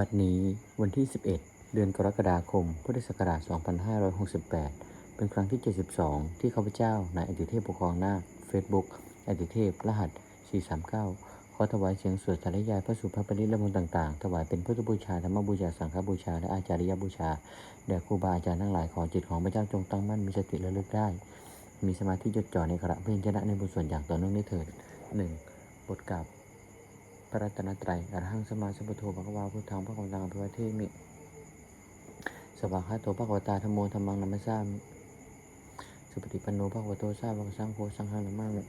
บัดนี้วันที่ 11 เดือนกรกฎาคม พุทธศักราช 2568 เป็นครั้งที่ 72 ที่ข้าพเจ้านายอดิเทพปกครองนาเฟซบุ๊กอดิเทพ รหัส 439 ขอถวายเสียงสวดสาธยายพระสุภาพปริละมนต์ต่างๆ ถวายเป็นพุทธบูชา ธรรมบูชา สังฆบูชา และอาจาริยบูชา แด่ครูบาอาจารย์ทั้งหลายขอจิตของพระเจ้าจงตั้งมั่นมีสติระลึกได้ มีสมาธิจดจ่อในขณะเพื่อนชนะในบทสวดอย่างต่อเนื่องได้เถิด 1. บทกลับ พระรัตนตรัยอรหังสมาสัมพุทโธภะคะวาพุทธังพระกังตังอภิวาเทมิสวากขาโตภะคะวตาธรรมโมธรรมังนัมมสสามิสุปฏิปันโนภะคะวโตสาวกสังโฆสังฆังนัมมามิ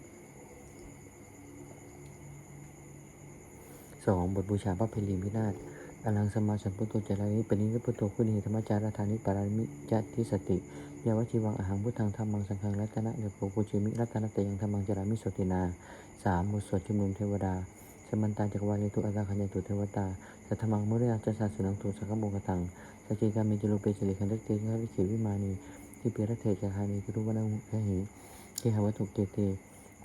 สองบทบูชาพระเพลีวินาศอรังสมาสัมพุทโธจรานิปณินิพุทโธคุณเหธรรมจารธานิปารามิจัติสติยาวชิวังอหังพุทธังธรรมังสังฆังรัตนะเดโกปุจิมิรัตนะเตยังธรรมังจรามิสตินาสามบทสวดชุมนุมเทวดา มันตาจักวาลตุอาตาคัญญตุเทวตาสัทธมังมุริยาจัสสะสุนังตุสังฆโมกตังสัจจิกามิจโลเปสิลิคันตเตฆะวิขิวิมานีทิเปรเทจคานีตุรุวนังเหหิเกหวัตถุเกเต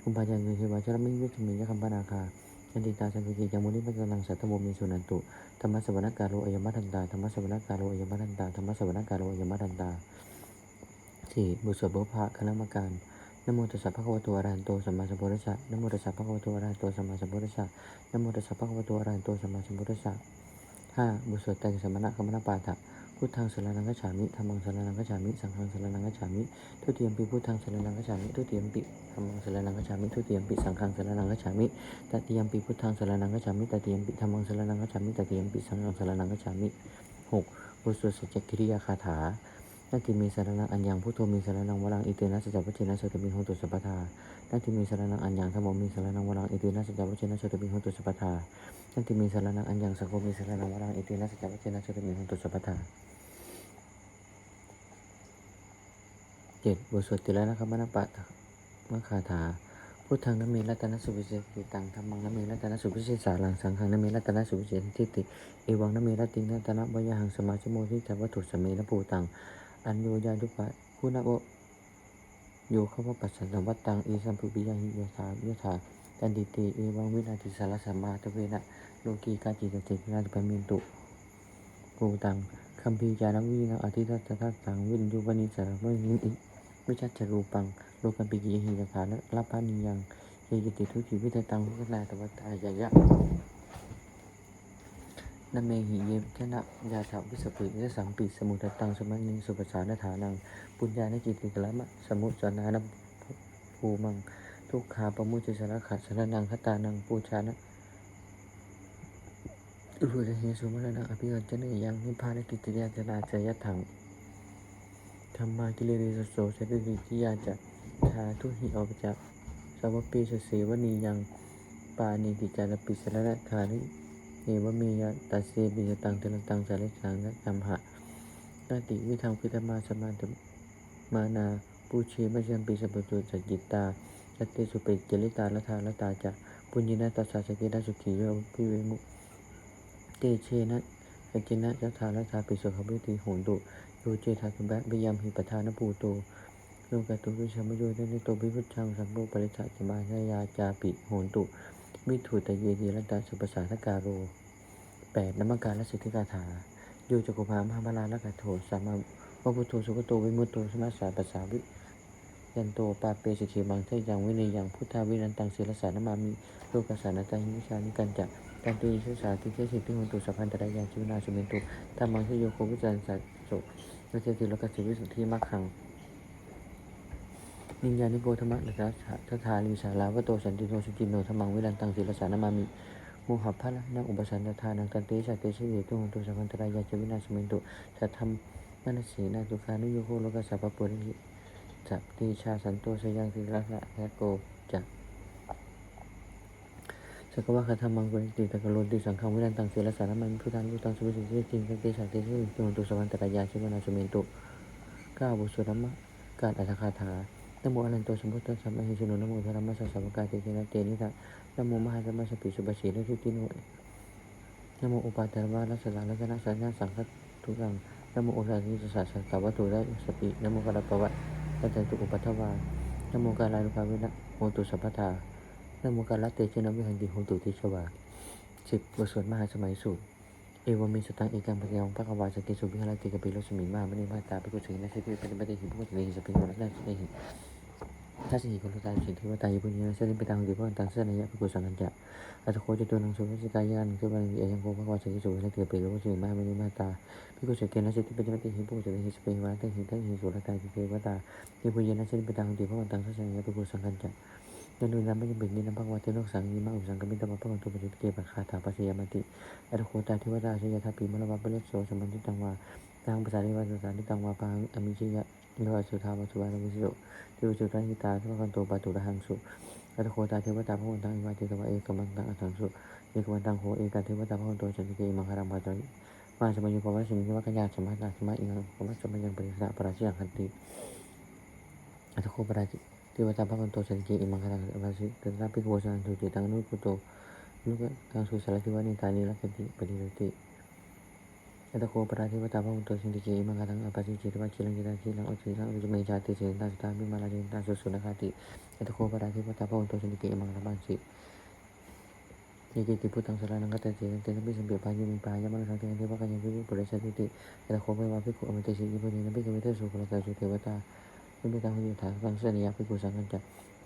คุมภาจันตุเทวาชรมิวิสมิยคัมปนาคาจันติตาสังกิจจังมุนิปัจจนังสัตตโมมีสุนันตุธรรมสวรรคาโลอยมัตันตาธรรมสวรรคาโลอยมัตันตาธรรมสวรรคาโลอยมัตันตาสี่บุตรสวบุพะคณะกรรมการ นโมตัสสะภะคะวะโตอะระหะโตสัมมาสัมพุทธัสสะนโมตัสสะภะคะวะโตอะระหะโตสัมมาสัมพุทธัสสะนโมตัสสะภะคะวะโตอะระหะโตสัมมาสัมพุทธัสสะห้าบุตรสวดแต่งสมณะกัมมนาปาฐะพุทธังสรณังกัจฉามิธัมมังสรณังกัจฉามิสังฆังสรณังกัจฉามิทุติยมปิพุทธังสรณังกัจฉามิทุติยมปิธัมมังสรณังกัจฉามิทุติยมปิสังฆังสรณังกัจฉามิตติยมปิพุทธังสรณังกัจฉามิตติยมปิธัมมังสรณังกัจฉามิตติยมปิสังฆังสรณังกัจฉามิหกบุตรสวดสัจจกิริยาคาถา นาทิมีสารนังอัญญังพุทโธมีสารนังวรังอิเตนะสัจจวัชเชนะสตมิโหตุสัพพทานาทิมีสารนังอัญญังธรรมมีสารนังวรังอิเตนะสัจจวัชเชนะสตมิโหตุสัพพทานาทิมีสารนังอัญญังสังโฆมีสารนังวรังอิเตนะสัจจวัชเชนะสตมิโหตุสัพพทาเจ็ดบทสวดติและนะครับมณปะมะคาถาพุทธังนเมรัตนสุวิเศษติตังธรรมังนเมรัตนสุวิเศษสารังสังฆังนเมรัตนสุวิเศษทิฏฐิเอวังนเมรัตติงรัตนะวยหังสมาชิโมทิจัวัตถุสเมนภูตัง อันโยยาดุปะผู้นักโอโยเข้าว่าปัสสันวัตตังเอสัมภุปิยังยะถายะถาตันติเตเอวังวินาทิสารสัมมาทเวนะโลกีกาจิตเจตนาติปมินตุกูตังคัมภีจานังวินาอธิทัตถะตังวินยุวนิสารมนิอิวิชัชรูปังโลกัมปิกิหิยะถาและลาภานิยังเยกิติทุกิวิตตังพุทธนาตวัตตายายะ นเมหิเยชนะยาถาวิสปิยสัมปิสมุทตังสมันิงสุปสานฐานังปุญญาณจิติกละมะสมุสนานภูมัง ทุกขาปมุจจสารขัดสรนังคตานังปูชานะรุจเฮสุมรณะอภิวัจเนยังนิพพานกิติยาจนาจยถังธรรมากิเลสโสเสติทิยาจะทาทุหิอปจักสาวปีสเสวนียังปานิติจารปิสรณะคาริ เอวเมยตัสเสปิยตังเทนตังสาริสังนะจัมหะนาติวิธังพิธมาสมาธิมานาปูเชมะยัมปิสัพพตุสัจจิตาสัตเตสุเปจลิตาละทาละตาจะปุญญินาตัสสะสกินาสุขีโยพิเวมุเตเชนะสกินะยัตถาละทาปิสุขวิติโหนตุโยเจทาคุแบะบิยัมหิปทานปูโตโลกตุวิชามโยเนโตวิพุชังสัมโภปริสัจมาญายาจาปิโหนตุมิถุตเยดีรัตตาสุปสาทกาโร แปดนมการและสิทธิกาถาโยจักุภามหาบาลาละกะโถสามาวะพุทโธสุขโตวิมุตโตสมาสาปัสสาวิยันโตปาเปสิขีมังเทยังวิเนยังพุทธาวินันตังศิลสานามามิโลกัสสานาตาหิวิชานิกันจะกันตุยิสุสาติเทสิทธิหุนตุสัพพันตรายาชิวนาสุเมนตุธรรมังชโยโควิจันสัจโสนเจติโลกัสสิวิสุทธิมักขังนิญญานิโกธรรมะนัสสะทธาลีสาลาวโตสันติโนสุจิโนธรรมังวิรันตังศิลสานามามิ มหัพพะละนังอุปสันทานังกันตชะเตติชะเยตุหันตุสัพพันตรายาจวินาสเมนตุสัทธรรมมนสีนาตุคานุโยโคโลกัสสะปะปุริสัพติชาสันโตสยังสิรักะสะโกจักสกวะคาธรรมังกุริติตะกะโลติสังฆวิรันตังศิลสานามามิพุทธังพุทธังสุวิสุทธิจริงกันตชะเตติชะเยตุหันตุสัพพันตรายาจวินาสเมนตุก้าบุสุธรรมะการอัตถคาถา นโมอรันตสมพุทธัสสะมะหิสุนนโมธรรมะสัสสะวกาเตเจนะเตนิทะนโมมหาธรรมะสปิสุปะเชนะทุติโนนโมอุปาทวะรัสสะรัตนะสัญญาสังฆทุกังนโมโอสานิสสะสัตวัตถุระสปินโมกัลปะวะรัตตุอุปัฏฐวานโมกาลาลุภาเวนะโหตุสัพพทานโมกาลเตชนะวิหันติโหตุทิชวาสิบบทสวดมหาสมัยสูตรเอวามิสตังเอกังปะเกวังปะกวาสติสุวิหารติกปิโลสมิมาไม่ได้มาตาปิกุสินะสิทิปฏิปฏิหิพุทธิหิสปิโนนัสติหิ ทัศหิโกลตาสิทธิวตายิปุญญาสติปิตังดิพุตังสนายะปิกุสังกัญจะอัตโคจะตุนังสุวิสิกายันคือบังเอยังโกปะกวาสติสุวิหารติกปิโลสมิมาไม่ได้มาตาปิกุสเกนะสิทิปฏิปฏิหิพุทธิหิสปิวาตังหิตังหิสุรตาติเทวตายิปุญญาสติปิตังดิพุตังสนายะปิกุสังกัญจะยันดูนัมไม่ยังเป็นนินัมภควาเทโลสังยิมาอุสังกมิตมะพะวันตุปจิตเกปะคาถาปัสยามติอัตโคตาเทวดาชยทัพปีมลวะเปเลโสสมันติตังวาตังภาษาเรวาสสานิตังวาปังอมิชยะ นวสุธาวสุวานุวิสุเทวสุตังหิตาทุกขันโตปะตุระหังสุอัตโคตาเทวดาพระวันตังอิวาเทตวะเอกมังตังอัตังสุเอกวันตังโหเอกาเทวดาพระวันโตจันติเกมังคารังปะจอยมาสมัยยุปวัชชิมิวะกัญญาสมัตตาสมัยอิงปวัชสมัยยังปริสระปราชิยังคันติอัตโคปราชิเทวดาพระวันโตจันติเกอิมังคารังปราชิตตาปิโกสันตุจิตังนุกุโตนุกตังสุสารทิวานิตานิรักติปฏิรติ อัตโคปราธิวตาพระอุตโตสินติเกมังคาทังอปัสสิจิตวะจิลังกิตาจิลังอุจิลังอุจเมจาติเสนตาสตามิมาลาจินตาสุสุนคาติอัตโคปราธิวตาพระอุตโตสินติเกมังคาบังสิเยกิติพุทธังสารานังกัตติเตนะปิสัมเปียปายุมิปายามังสังเทเทวะกัญญาวิปุริสัตติอัตโคปวาภิกขุอมิเตสิยิปุณินะภิกขุเวเตสุขลตาสุเทวตาวิมิตังหุยถาสังเสนิยาภิกขุสังกัญจ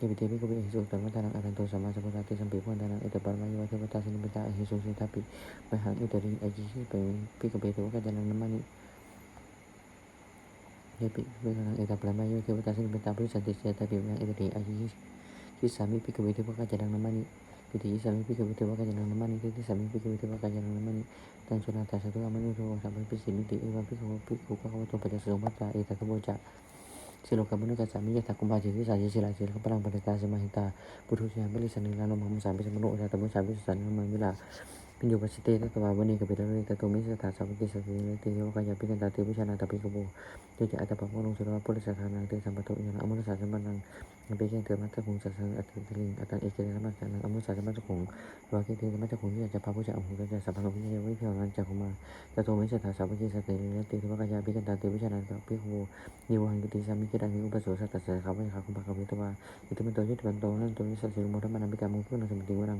Dewi-dewi kubi Yesus Dharma tanang akan tu sama-sama hati sampai pun tanang itu barma iwa tiba tas ini minta Yesus tapi Bahang itu dari aji si Pi kubi itu kan janang nemani Dewi ya, kubi itu barma iwa tiba tas ini minta Pi santi siya tapi Bahang itu dari aji si Sami pi kubi itu kan janang nemani Jadi sami pi kubi itu kan janang nemani Jadi sami pi kubi itu kan janang nemani Dan sunat satu aman itu Sampai sini di iwa pi kau kubi kubi kubi kubi kubi kubi ศิลกรรมนุกัสสามิยถากุมภาเจติสาเจสิลาเจริญพลังปัญญาสมาหิตาปุถุชยามิลิสันนิลาลมังมุสามิสมนุอุตตะมุสามิสันนิมังมิลา พิจูปัสสิเตตตวาวันนี้กับปิตรุตัวมิสถาสัพพิสัตว์เลติเทวกายาปิกันตาติวิชานาตปิกบูเจจะอาตตปังวลงสุรพุทธสถานังเตสัมปตุยานงอมุตสาสัมปันังเปเนเตมัตตคงสัสังอัตติลิงอัตันเอเกเตมัตตานังอมุตสาสัมปัตตคงวาเกเตมัตตคงที่จะพาผู้จะอมหุจะสัพพะวิเทวิเทวันจะคุมาตตุมิสถาสัพพิสัตพิเลติวกายพิกันตาติวิชานาตปิกบูนิวังกติสามิกิตังนิอุปโสสัตตะขาวิขาคุปะกวิตวาอิติมันโตยุติมันโตนั่นโตนิสัสสิโมทัมมันัมปิกามุขุนัสมิติวรัง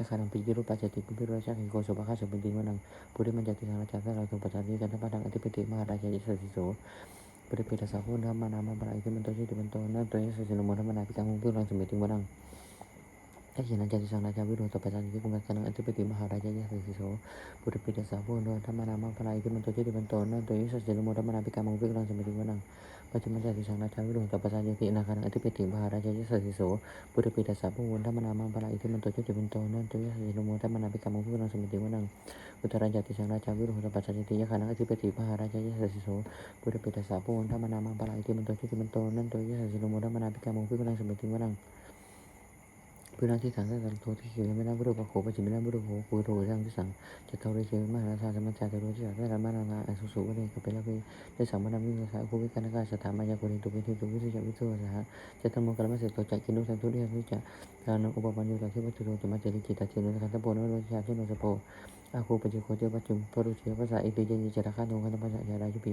Sekarang pikir rupa jati kupir rasa kiko sopa kasa penting menang Budi menjadi sangat jasa lalu pacari karena padang ati peti maharaja jisa siso Budi peda sahu nama nama para itu mentosi di bentona Tonya sesino mona menapi kamu pun langsung penting menang Kasihan jadi sang raja wiru atau pacari itu kumat kanang ati peti maharaja jisa siso Budi peda sahu nama nama para itu mentosi di bentona Tonya sesino mona menapi kamu pun langsung penting menang ปัจจุ ปัจจุบันจะสังนาชาวิโรตปัสสายตินาคารังอธิปติมหาราชยศสิโสพุทธปิตาสาภูวนธรรมนามังปะลาอิทิมันโตจุติมันโตนันตุยสัสสิโนโมธรรมนาปิกามุพุทธังสมิติวนังอุตรัญญาติสังนาชาวิโรตปัสสายติยะคารังอธิปติมหาราชยศสิโสพุทธปิตาสาภูวนธรรมนามังปะลาอิทิมันโตจุติมันโตนันตุยสัสสิโนโมธรรมนาปิกามุพุทธังสมิติวนัง พื่อนที่สังกัดโทที่เขียนไม่ได้บุรุษโขปัจจิไม่ได้บุรุษโขกุโรสร้างที่สังจะเท่าไรเชื่อมหาราชาสมัจจาตโรที่สังได้รับมานาอันสุสุวันนี้ก็เป็นแล้วได้สัมมานามิสาคุวิการนาสถามายากุณิตุวิธิตุวิธิจวิโสสหะจะทำมกรรมเสร็จตัวจักกินุสันตุเรียนวิจารานอุปปัญญาที่วัตถุโรจะมาเจริญจิตตเจริญขันธโพนโรชาชุนสโพอาคูปัจจิโคเจปัจจุปรุเชภาษาอิติเจจิจราคาโนขันธภาษายารายุปี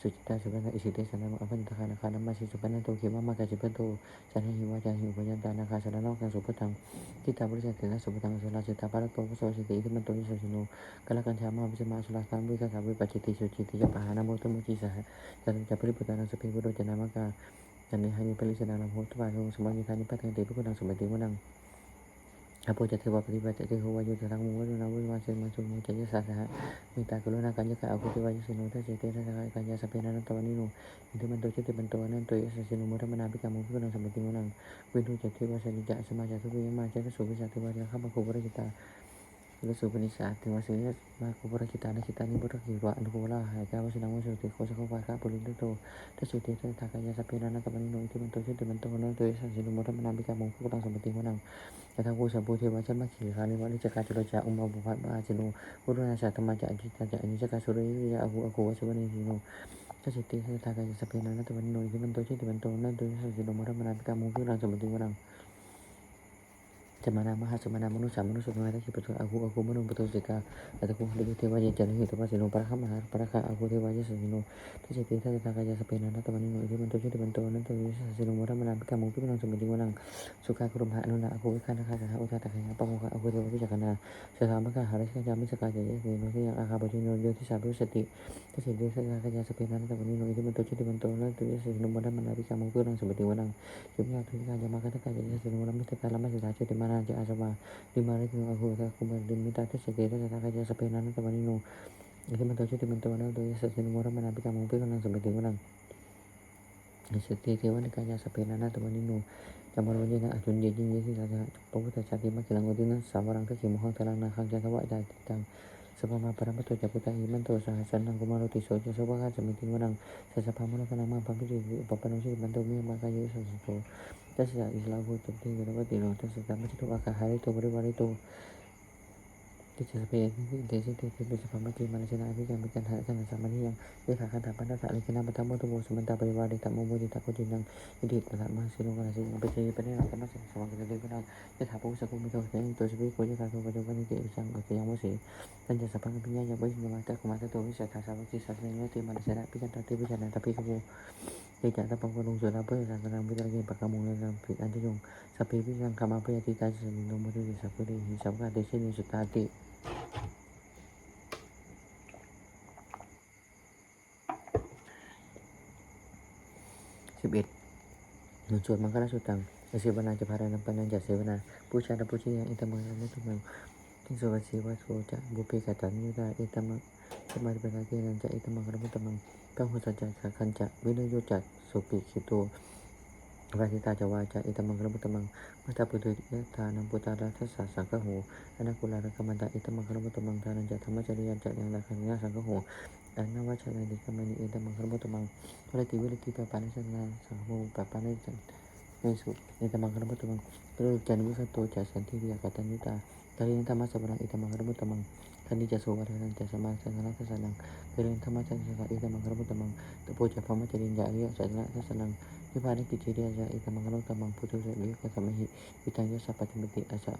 สุจิตาสุปันนาอิสิเตสันนังอภันตคานาคานัมมาสิสุปันนาตุเขมามากาจิปันโตจันหิวาจันหิวปัญญาตานาคาสารนอกกันสุปทังทิตาบริสัทธินาสุปทังสุราจิตาภารโตพุสวสิติอิทมันโตนิสสิโนกาลกันชามาวิสมาสุรารบุวิสสาวิปัจจิติสุจิติยปหานาโมตุมุจิสหะจันจัปริปุตานังสุภิวุโรจนามากาจันเนหันิปริสนาลามโหตุวาโสสมัญญานิปัตติเตปุกังสมัติวนัง นะโพจะเทวปฏิปจะเทโหวายุทธรังมุวัตนาวุฒวาเสมาสุโมจะยศาสหะมีตากรุณาการยกะอาคุติวายุสินุทัสเตนะสหะกัญญาสเพนันตวานิโนอินทมันโตจิตติปันโตนันโตยสสิโนมุทัมนาปิกามุพิกนังสัมปติมุนังเวนทุจเทวาสนิจะสมาจาทุกขยมาเจตสุวิสัตติวาเจข้ามาคุปริจิตา subani saat masih maku pura kita na kita ni pura kiwa anu kula hai ka wasi nang wasi ko sa ko pa ka pulin to ta su te ta ka ya sa pena na ta mani no itu mento su te mento no to sa sinu จะมานามหาสมานามนุษย์สามนุษย์สุมาทัชิปตุอาคูอาคูมโนุปตุสิกาอาตะคุเดวิเทวายจันหิตวาสิโนปะคะมหาปะคะอาคูเทวายสัสิโนทัชเปทัตตากายสเปนันตะวันโนอิมันตุชิตวันโตนันตวิสัสิโนมรมนาปิกามุปิมนังสมติวังสุขากรุมหาอนุนาอาคูวิคานาคาสหอุทาตะขยาปะโมคะอาคูเทวาวิจักนาสถามะกาหาริสกะยามิสกายะยะเสโนที่ยังอาคาปจุโนโยทิสาพุสติทัชเปทัตตากายสเปนันตะวันโนอิมันตุชิตวันโตนันตวิสสิโนมรมนาปิกามุปิมนังสมติวนังยมยาทุกายามะคะตะกายะยะเสโนมรมิตะกาลามะสิทาเจติมานาจะอาสวาดิมาริจิอาคูตะคุมาดิมิตาเศตสเกเตสตาคาเสเปนันตะวันิโนอิทิมันตัวชุติมันตัวนั้นตัวยิสสินมรมนาปิกามุปิคนังสมิติวนังสติเทวันิกายาสเปนันตะวันิโนจามรวิญญาอจุนเยจินเยสิสาจะพระพุทธชาติมากิลังกุตินะสาวรังก็ขีมหังตะลังนาคังจันทวะจาติตังสภามาปรมัตตุจักพุทธอิมันโตสหัสันนังกุมารติโสจะสวะกาสมิติวนังสัสภามุลกนามาปัมพิจิปปนโนชิมันโตเมียมากายุสัสโต Tesla Islam muy penting dapat dilakukan terutama di agak hari itu beri itu tidak sebaik intensi tidak sama di Malaysia Nabi yang bukan hal yang sama ini yang dikatakan dapat tak lagi nama tamu tubuh sebentar beri wali tamu mau ditakut jenang jadi pertama sih nunggu nasi yang berjaya benar karena sama kita dikenal ya tahu aku minta usahain itu sebaik kau jika kau berjalan di urusan oke yang musik dan jasa panggilannya yang baik menyemangkan kemata tuh bisa tak sama kisah sebenarnya di Malaysia Nabi kan tadi bisa tapi kamu เยจะรับประลงสุราเพื่อสังกังวิจารณ์ปักกมงในรามผิดอัที่ยงสัพเพพิสังคามาเพื่อติตาสิสันโนมุติสัพเพเดหิสัพพะเดชินิสุตาติสิบเอ็ดหนุนส่วนมังคลสุตังอาเสวนาจะพารานัมปัญญาจะเสวนาผู้ชาตผู้ชี้อินทมังนัตุมังทิสุวัสดีวัตโสจะบุเพกตันยุตาอินทมังสมาธิป็นญาเจนันจะอินทมังรมุตมัง ปังโฆสัจจะสาคัญจะวินโยจัดสุปิขิโตวาสิตาจะวาจะอิตมังกรมุตมังมัตตาปุถุยะทานังปุตตาราทัสสะสังฆโหอนัคุลาระกมันตาอิตมังกรมุตมังทานังจะธรรมจริยันจะยังราคันยะสังฆโหอนัวัชนาดิกามันิอิตมังกรมุตมังวรติวิรติปะปานิชนาสังโมปะปานิสันในสุอิตมังกรมุตมังกระจันวิสโตจัสันทิวิยากัตัญญุตาตาริยธรรมสัพพะอิตมังกรมุตมัง Sandi jasa dan jasa masa sana sasanang Piring sama jasa sakai tamang mengharap tamang tepuk japa ma jadi nggak lihat sasana sasanang Jepari kiciri asa ita mangaru tamang putu sedih kasamahi Itanya sapat cemeti asa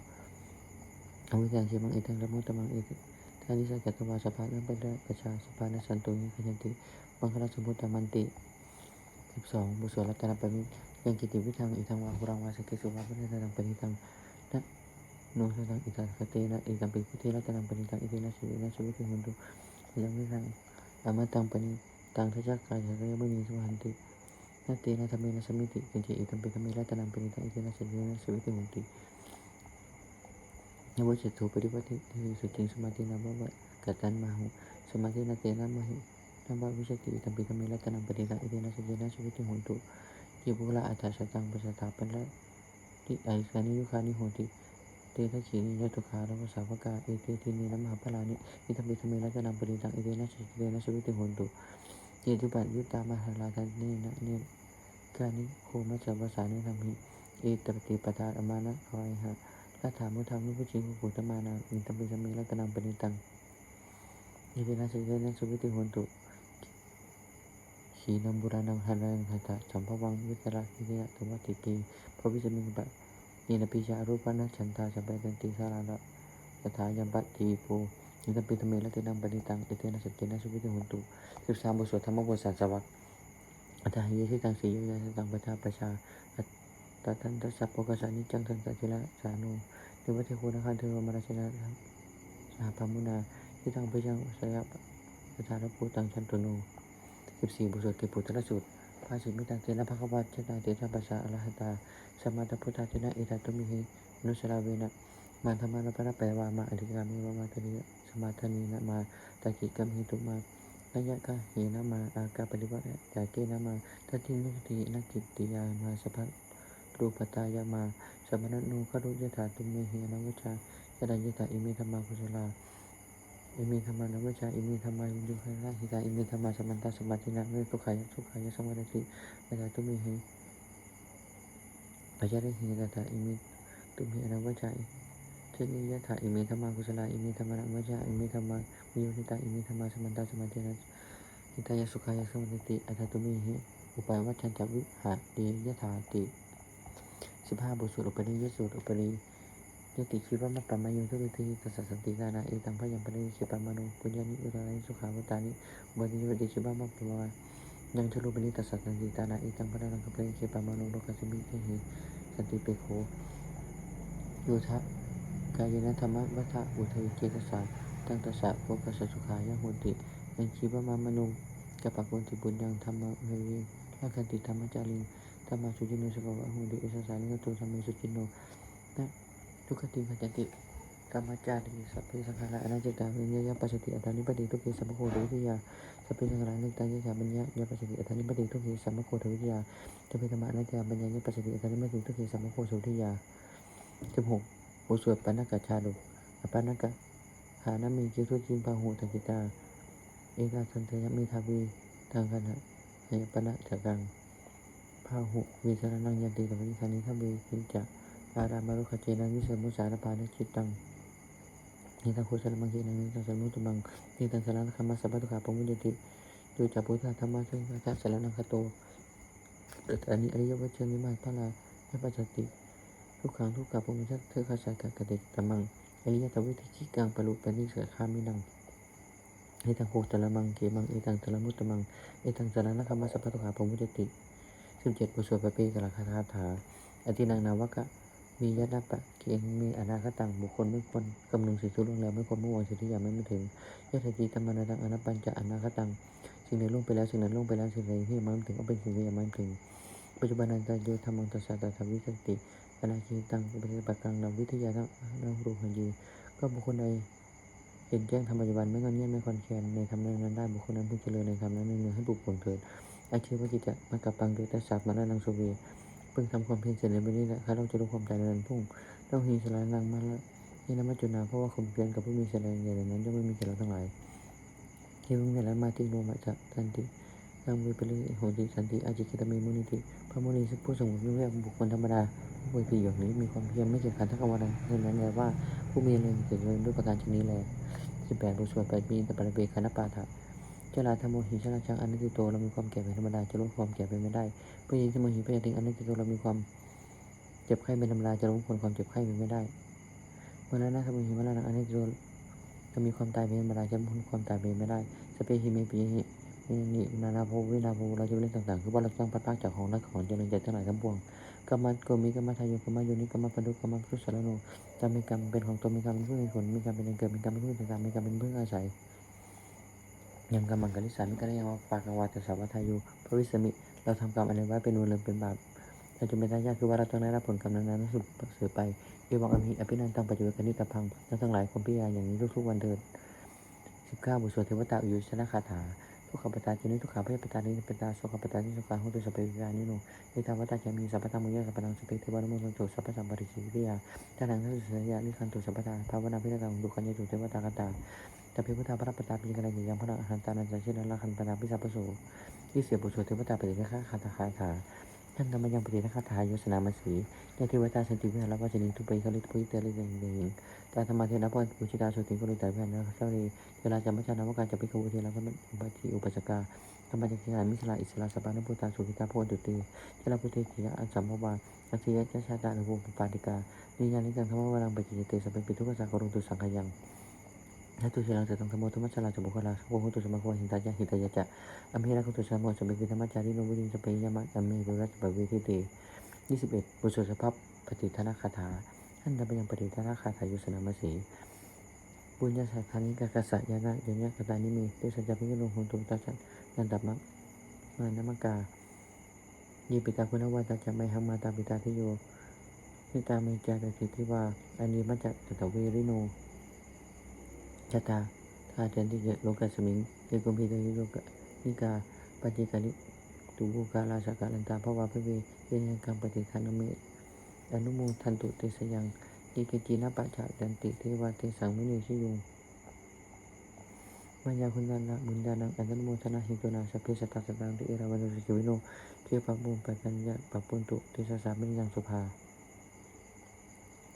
Kami jansi mang ita kerbu tamang itu Tadi saya jatuh bahasa panas pada baca sepanas santunya kenyati mengharap sebut tamanti Sipsong busolat tanah pemik yang kiti bilang itang wakurang wasa sumah pada tanah penitang kanyanti มังคลสมุตตมันติสิบสองบุษรัตนปณิยังกิติวิทังอิทังวาหุรังวาสกิสุวาพุทธตังปณิ ตังนะโนสังอิทังสเตนะอิตังปิพุทธิรัตนังปณิตังอิเตนะสินะสวิติหุนตุยังวิทังอมตังปณิตังทัจจกายะเรมณีสุหันตินาเตนะธรรมเนะสมิติกินจิอิตังปิธรรมิรัตนังปณิตังอิเตนะสินะสวิติหุนตินวจิตถุปฏิปติสุจิงสมาธินาบะกตันมาหุสมาธินาเตนะ นิรปิชารูปนัชันตาสัมปันติสาระยถายัมปะทีภูนิตัมปิธเมละตินังปณิตังอิเทนะสัจเจนะสุวิทหุนตุสิบสามบทสวดธรรมบทสัสวัตอาตถายยิ่งที่ตังสีโยยาสตังประชาประชาตัตันตัสสะโพกสานิจังทันสัจจิละสานุเทวเทโคนะคะเทวมารชนะสหพมุนาที่ตังพิชังสยะสถานภูตังชันตุนุสิบสี่บทสวดเกปุตตะสุดาษิมิตังเตนะภะคะวัตชนะเตนะภาษาอรหัตาสมมาตพุทธาเตนะเอตตุมิหินุสราเวนะมันธรรมะนะปะนะแปลว่ามาอธิกามิวะมาตนิสมาธนีนะมาตะกิกัมหิตุมาระยะกะเหนะมาอากาปริวัติยาเกนะมาทัตินุตินักกิตติยามาสภะรูปตายามาสมณนุขรุยถาตุเมหินวัชชายดายตาอิเมธรรมากุศลา อิเมธรรมานัมจาอิเมธรรมายุยุขันหิตาอิเมธรรมาสมันตาสมาธินาเมตุขายสุขายสมาธิอาจาตุมิเหปัจจัยหิตาอิเมตุมิอนัมจาเจนิยะถาอิเมธรรมากุศลาอิเมธรรมานัมจาอิเมธรรมามิยุหิตาอิเมธรรมาสมันตาสมาธินาหิตายสุขายสมาธิอาจารย์ตุมิเหอุปายวัชันจวิหาเดยะถาติสิบห้าบุตรอุปนิยสุอุปนิย ยติคิวมัปปะมายุทุติทิตัสสันติกานาเอตังพยังปนิคิปะมานุปุญญานิอุตานิสุขาวตานิบันิวติคิบามัปปะมายังชลุปนิตัสสันติตานาเอตังพระนังคปนิคิปะมานุโลกัสมิเทหิสันติเปโคโยทะกายนะธรรมะวัฏะอุทัยเจตสารตั้งตัสสะโภกัสสุขายะโหติยังคิบามามโนกัปปะโกติบุญยังธรรมะเฮวิละคันติธรรมจาริงธรรมะสุจินโนสกวะโหติเอสสานิกตุธรรมะสุจินโนนะ ทุกขติขันติธรรมจาริสัพเพสังขาราอนัจจตาวิญญาปัสสติอัตานิปติทุกเขสัมโควิทยาสัพเพสังขารานิตายะบัญญายปัสสติอัตานิปติทุกเขสัมโควิทยาสัพเพธรรมะนัจจบัญญายปัสสติอัตานิปติทุกเขสัมโคสุวิทยาสิบหกโอสวดปานกะชาดุอปานกะหานามีเกตุจินปาหูตกิตา เอกาสันเทยมิทาวีทางกันหะเนปนะจักังพาหุวิสารนังยันติตวิธานิทาวีกินจัก อารามารุขเจนังวิสมุสารปานิจิตตังนิทังโคสลมังเกนังนิทังสมุตุมังนิทังสารนัคมาสัพพะทุขาปมุจติดูจักพุทธธรรมะซึ่งพระเจ้าสารนังคโตอันนี้อริยวัจเชมิมาพระลาให้ปัจจติทุกครั้งทุกกับพระมุชักเธอข้าศัยกับกระเด็กตะมังอริยตวิธีขีกังปรุปนิเสขามินังเอตังโคตละมังเกมังเอตังตละมุตตมังเอตังสารนัคมาสัพพะทุขาปมุจติสิบเจ็ดบุษวปปีกลาคาถาถาอธินังนาวกะ มียะนัปปะเกณมีอนาคตังบุคคลไม่ควรกำหนึงสิ่งที่ล่วงแล้วไม่ควรมุ่งหวังสิ่งที่ยังไม่มาถึงยะถจีธรรมนาตังอนัปปัญจะอนาคตังสิ่งใดล่วงไปแล้วสิ่งนั้นล่วงไปแล้วสิ่งใดที่ยังไม่ถึงก็เป็นสิ่งที่ยังไม่มาถึง ปัจจุบันนันตโยธรรมังตัสสะตถาวิสติอนาคีตังปฏิบัติกังนำวิทยาทั้งนังรูหันยีก็บุคคลใดเห็นแจ้งธรรมปัจจุบันไม่งอนเงียบไม่คอนแคนในธรรมนั้นได้บุคคลนั้นผู้เจริญในธรรมนั้นเนืองให้ปลุกปลงเถิดอาชีวจิตจะมากับปังโดยตัสสะมานานังสุเว เพิ่งทำความเพียรเสร็จในวันนี้แหละข้าเราจะรู้ความใจในนั้นพุ่งเราหีสลายลังมาละนี่นมัจจุนาเพราะว่าความเพียรกับผู้มีแสดงใหญ่นั้นย่อมไม่มีแก่เราทั้งหลายที่มึงเนี่ล้วมาที่โนมาจะทันติยังมีปริโหติสันติอาจิกิตมีมุนิติพระมุนีผู้สงบเรียกบุคคลธรรมดาผู้ปกติอย่างนี้มีความเพียรไม่เกี่ยวขันทักวันนั้นเท่านั้นแลว่าผู้มีเรื่องเกิดเรื่องด้วยประการชนิดแลสิบแปดบทสวดแปดปีแต่ปริเบคณปาถะ เจราธรรมโหิชราชังอนัตติโตเรามีความแก่เป็นธรรมดาจะลดความแก่ไปไม่ได้เพื่อยินธรรมหิพยาติงอนัตติโตเรามีความเจ็บไข้เป็นธรรมดาจะลดผลความเจ็บไข้ไปไม่ได้เมื่อนั้นนะธรรมหิมรานังอนัตติโตจะมีความตายเป็นธรรมดาจะลดผลความตายไปไม่ได้สเปหิเมปิหินี่นานาภูวินาภูเราจะเล่นต่างๆ คือว่าเราต้องพัดพากจากของนักของเจริญใจทั้งหลายทั้งปวงกรรมโกมิกรรมทายกรรมโยนิกรรมปดุกรรมพุทธสารโนจะมีกรรมเป็นของตนมีกรรมเป็นผู้มีผลมีกรรมเป็นเกิดมีกรรมเป็นผู้ติดตามมีกรรมเป็นเพื่ออาศัย ยังกรรมังกริสามิกรยังวปากวาตสาวัทายุพระวิสมิ เราทำกรรมอะไรไว้เป็นวนเรือเป็นบาปเราจะเป็นทายาทคือว่าเราต้องได้รับผลกรรมนั้นๆสุดสืบไปเอวังอภิอภินันตังปัจจุบันนิตพังทั้งหลายคนพิยาอย่างนี้ทุกๆวันเถิดสิบเก้าบุตรสวดเทวตาอุยุชนะคาถาทุกขปตาจินิทุกขาพยปตานิปตาโสขปตานิสุขาหุตุสเปวิกานิโนเอตาวตาจามีสัพพะมุยะสัพพะังสเปเทวานุโมโตสัพพะสัมปริสิวิยาทานังทัสสยะลิขันตุสัพพะภาวนาพิรกังดุขันยตุเทวตากตา ตะเพพุทธาพระปตาปิกันยังพระอหันตานันจะเชนะละขันปนาพิสัพพโสที่เสียบุตรเทวตาปฏิฆาคาถาคาถาท่านธรรมยังปฏิฆาถายสนามาสีในเทวตาสันติวิหารวัจนิทุปยคลิทุยเตลิเดงเดงตาธรรมเทนะพรอุชิตาสุติกุลิตาพิหารนะเจ้าเวลาจำพระชานวการจะพิคุเทระพระบัติอุปสกาธรรมจักรยานมิสลาอิสลาสปานพุทธาสุขิตาโพตุเจลาพุเทจิยะอันสัมภวาอัจฉริยะชาตานุภูมิปาติกานิยานิจังธรรมวรังปจิเตสัพเพปิทุกขสังกรุตุสังขยัง นัตุสิลังจะต้องธรรมธรรมชลาจบุคลาโวหุตุสมะโคหินตายะหิตายะจะอเมรักุตุสมะสมิปิธรรมจาริโนวิริสเปยมะอเมรุรัตบเวทิเตยี่สิบเอ็ดบุษสภาพปฏิทนาคาถาท่านทำยังปฏิทนาคาถายุสนามสีปุญญาสัทธานิกากษัตยานะยญญกตานิเมเตสัจจพิกโนหุตุตัจันนันตับมะมานามกายีปิตาคุณวัตจะไม่หังมาตาปิตาทิโยนิตาเมจาตติทิวาอันนี้มัจจตตเวริโน ชะตาทาเจนติเจโลกัสมิงเอกุมพิตาโลกนิกาปฏิกานิตุบุกาลาสกาลันตาภวาพิเวเยนกังปฏิทานเมอนุโมทันตุเตสยังอิกจีนะปัจจยันติเทวาเตสังมุนีชิยุงมัญญาคุณนันะบุญญาณังอันตนโมทนาหิตุนาสพเพสตตาสตังติเอราวันุสิวิโนเทียปัปปุปัจจัญญะปัปุนตุเทสสามิยังสุภา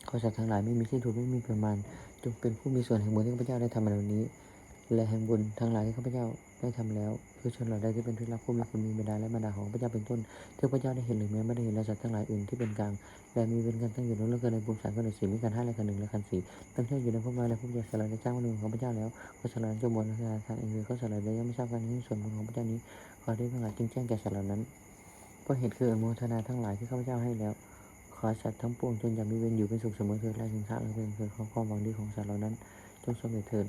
ข้อสัตว์ทั้งหลายไม่มีที่ถูกไม่มีประมาณ จงเป็นผู้มีส่วนแห่งบุญที่ข้าพเจ้าได้ทำมาเหล่านี้ และแห่งบุญทั้งหลายที่ข้าพเจ้าได้ทำแล้วคือชนเหล่าใดที่เป็นที่รักผู้มีคุณมีบิดาและมารดาของข้าพเจ้าเป็นต้นที่ข้าพเจ้าได้เห็นหรือแม้ไม่ได้เห็นและสัตว์ทั้งหลายอื่นที่เป็นกลางและมีเป็นกันตั้งอยู่ในโลกกันในภูมิสารกันในสี่มีกันห้าและกันหนึ่งและกันสี่ตั้งเท่อยู่ในพวกมาและพวกยาสลายในจ้างวันหนึ่งของพระเจ้าแล้วก็สลายจงบนและทางเองคือก็สลายได้ยังไม่ทราบกันนี้ส่วนบุญของพระเจ้านี้ขอได้ทั้งหลายจึงแจ้งแก่สัตว์เหล่านั้นเพราะเหตุคืออนุโมทนาทั้งหลายที่ข้าพเจ้าให้แล้ว อสัตว์ทั้งปวงจงอย่ามีเวรอยู่เป็นสุขเสมอเถิดและถึงทางและเป็นเกิดของความหวังดีของสัตว์เหล่านั้นจงสำเร็จเถิด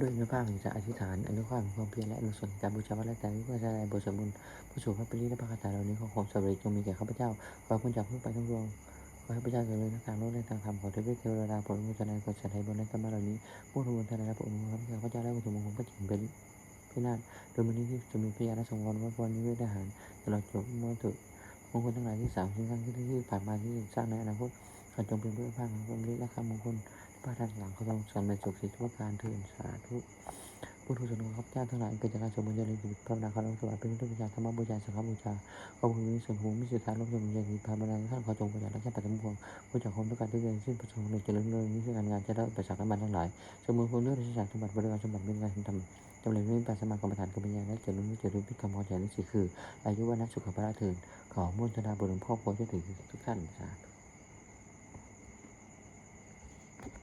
ด้วยอนุภาพแห่งจะอธิษฐานอนุภาพแห่งความเพียรและอนุสนการบูชาพระและแต่วิปัสสนาบทสมุนพระสูตรพระปริและพระคาถาเหล่านี้ของความสำเร็จจงมีแก่ข้าพเจ้าขอพ้นจากทุกไปทั้งดวงขอให้พระเจ้าเจริญในทางโลกและทางธรรมขอเทพเทวดาโปรดอนุโมทนาขอสัตย์ให้บนในธรรมะเหล่านี้ผู้ทุนทนายและโปรดอนุโมทนาข้าพเจ้าและวัตถุมงคลพระจิตเป็นพินาศโดยมันนี้ที่จะมีพยานและสงวนว่าวันนี้ด้วยทหารตลอดจบมวลถึก งคลทั้งหลายที่สามสิ่งทั้งที่ที่ผ่านมาที่สร้างในอนาคตขอจงเป็นด้วยภาคของความดีและคำมงคลพระท่านหลังเขาต้องสอนในสุขสิทธิวการเถิดสาธุผู้ทุสนของข้าพเจ้าทั้งหลายเกิดจากการสมบูรณ์เจริญพระนาคารังสวรรค์เป็นพุทธบูชาธรรมบูชาสังฆบูชาขอบคุณมีส่วนหูมีสุท้ายลบจงมีใจดีพาบรรดาท่านขอจงประหยัดและแค่ปัจจุบันผู้จากความต้องการที่จะสิ้นประสงค์ในเจริญเลยนี้คือการงานจะได้ประสาทน้ำมันทั้งหลายสมุนคุณเลือดราชสารสมบัติบริวารสมบัติเป็นการทำ จำเลยไม่ปราสมากรรมฐานกรรมญาและเจริญวิจริญพิกรรมของใจนี่สิคือ อายุวันนสุขภาพเถินขอมุ่งธนาบุญหลวงพ่อโพธิ์จะถึงทุกท่านสาธุ